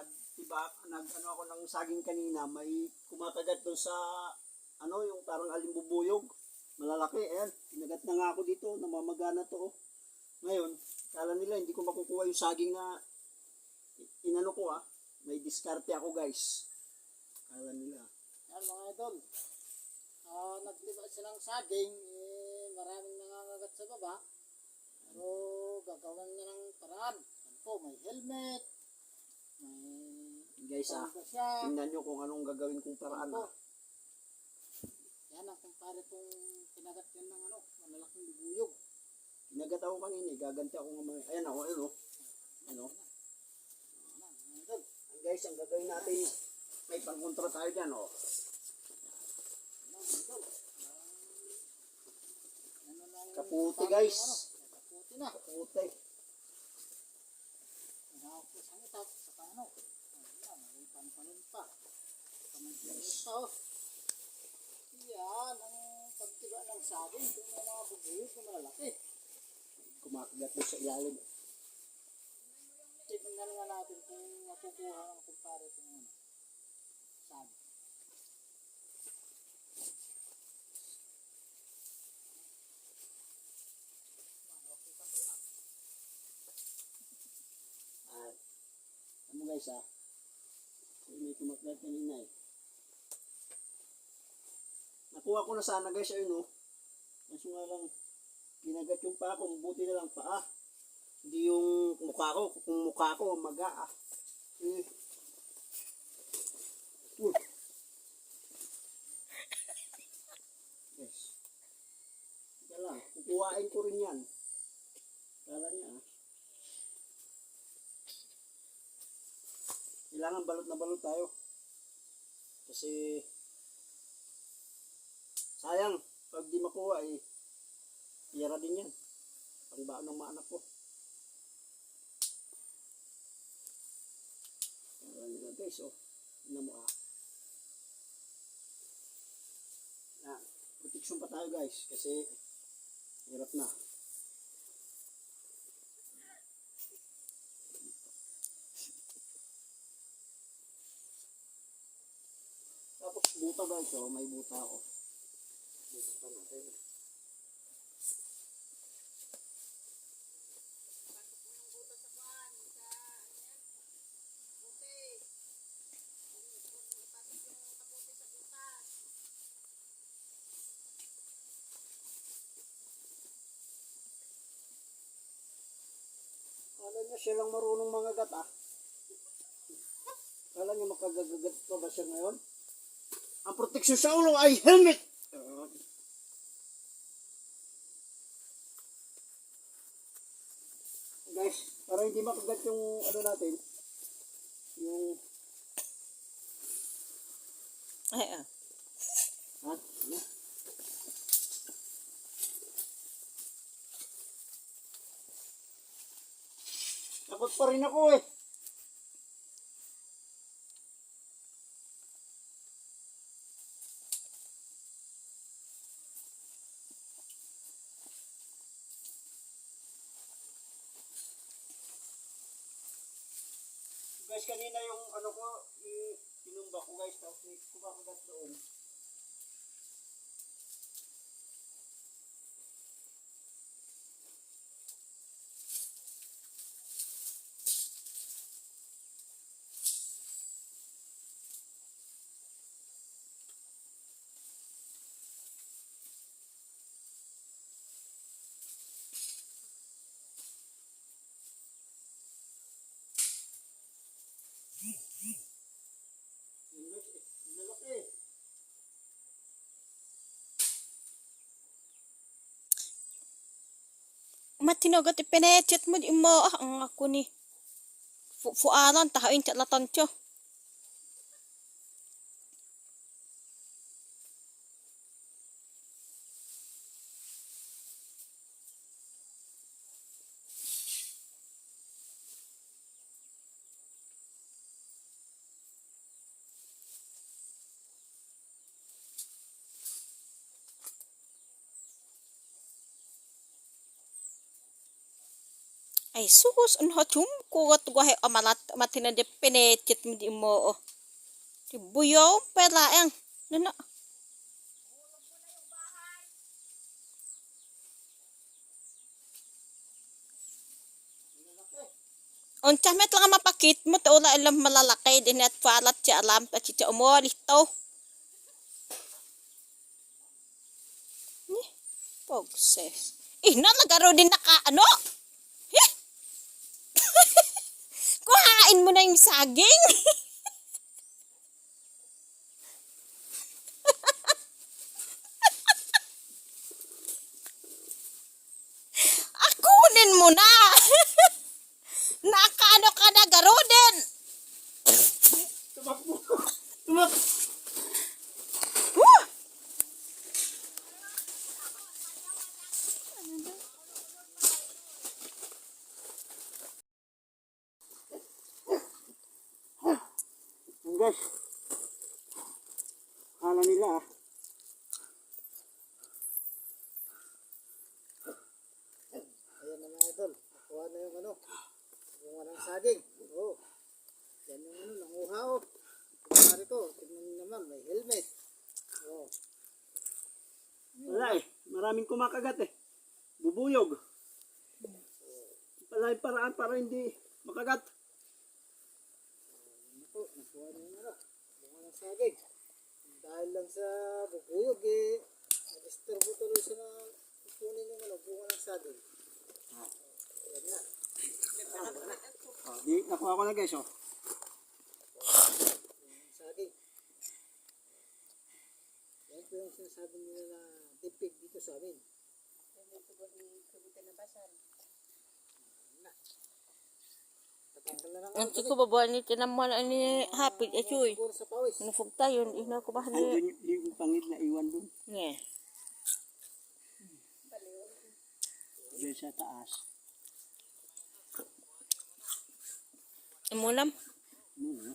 nagtiba, nag ano ako ng saging kanina, may kumakagat doon sa ano, yung parang alimbubuyog. Malalaki, ayan. Kinagat na nga ako dito, namamagana to. oh. Ngayon, kala nila hindi ko makukuha yung saging na inano ko ah. May diskarte ako guys. Kala nila. Yan mga idol. Ah, nagtiba silang saging, eh, maraming nangangagat sa baba. Pero gagawan niya ng paraan. Yan po, may helmet, may Guys ah, siya. tingnan nyo kung anong gagawin kong paraan ah. Yan ang kumpare kong kinagat yan ng ano, malalaking bubuyog. Kinagat ako kanina, eh. gaganti ako ng mga, ayan ako, ayan oh. Ano? Idol. Ang guys, ang gagawin natin, may pangkontra tayo dyan oh. Kaputi, guys. Kaputi na. Nakakapos ang itak, saka ano. Ayan, may pampanin pa. Pamansin pa oh. Yan, ang pagtiba ng saging, kung may mga bubuyog na malalaki. Kumakagat doon sa ilalim. Tignan nga natin kung makukuha ang kumpare kung ano. Saging. At, ah, so, may kumakagat kanina eh. Nakuha ko na sana guys, ayun oh. Kaso nga lang, kinagat yung paa ko, buti na lang paa. Hindi yung mukha ko, kung mukha ko, maga ah. Eh. Yes. Teka lang, kukuhain ko rin yan. Kala niya ah. Kailangan balot na balot tayo. Kasi sayang pag di makuha eh tira din yan. Pangbaon ng mga anak ko. Kaya nila guys oh. Tingnan mo ah. Yan. Protection pa tayo guys kasi hirap na. Buta guys, oh, may buta ako. Buta pa natin. Kala niya siya lang marunong mga gat ah. Kala niya makagagagat pa ba siya ngayon? Ang proteksyon sa ulo ay helmet! Guys, para hindi makagat yung ano natin, yung, Ay, ah. ha? Ano? Takot pa rin ako eh. Guys, kanina yung ano ko, i- tinumba ko guys, tapos may kumakagat doon. Matinogat ipinechat mo di mo ah ang ako ni. Fu fuaran tahain chat latan Ay sus, ano chum kugot gwahe amalat matina de penetit mo di oh. Buyaw pera yang. Nana. Unsa met lang mapakit mo to wala ilang malalaki din at palat si alam at si umol ito. Ni, pogses. Eh, na nagaro din naka ano? Kuhain mo na yung saging. Akunin mo na. Nakaano ka na garo din. Tumakbo! Tumak! Woo! Ang guys. Kala nila ah. Ayan na mga idol. Nakuha na yung ano. Yung walang saging. Oo. Yan yung ano, nanguha o. Kumari ko, tignan nyo naman, may helmet. Oo. Wala eh. Maraming kumakagat eh. Bubuyog. Pala yung paraan para hindi makagat. Po, na yung ano. Yung walang saging. Dahil lang sa bubuyog eh. Nag-disturbo tuloy siya na kukunin yung ano, bunga ng saging. Ayan na. Oh, di, nakuha ko na guys oh. Yung saging. Yan po yung sinasabi nila na dipig dito sa amin. Tatanggal na lang Ang ko babawa ni tinaman ani hapit sa pawis. Nufog tayo, ina ko ba ni. Yung, pangit na iwan dun. Nge. Diyan sa taas. Imunam. Ano,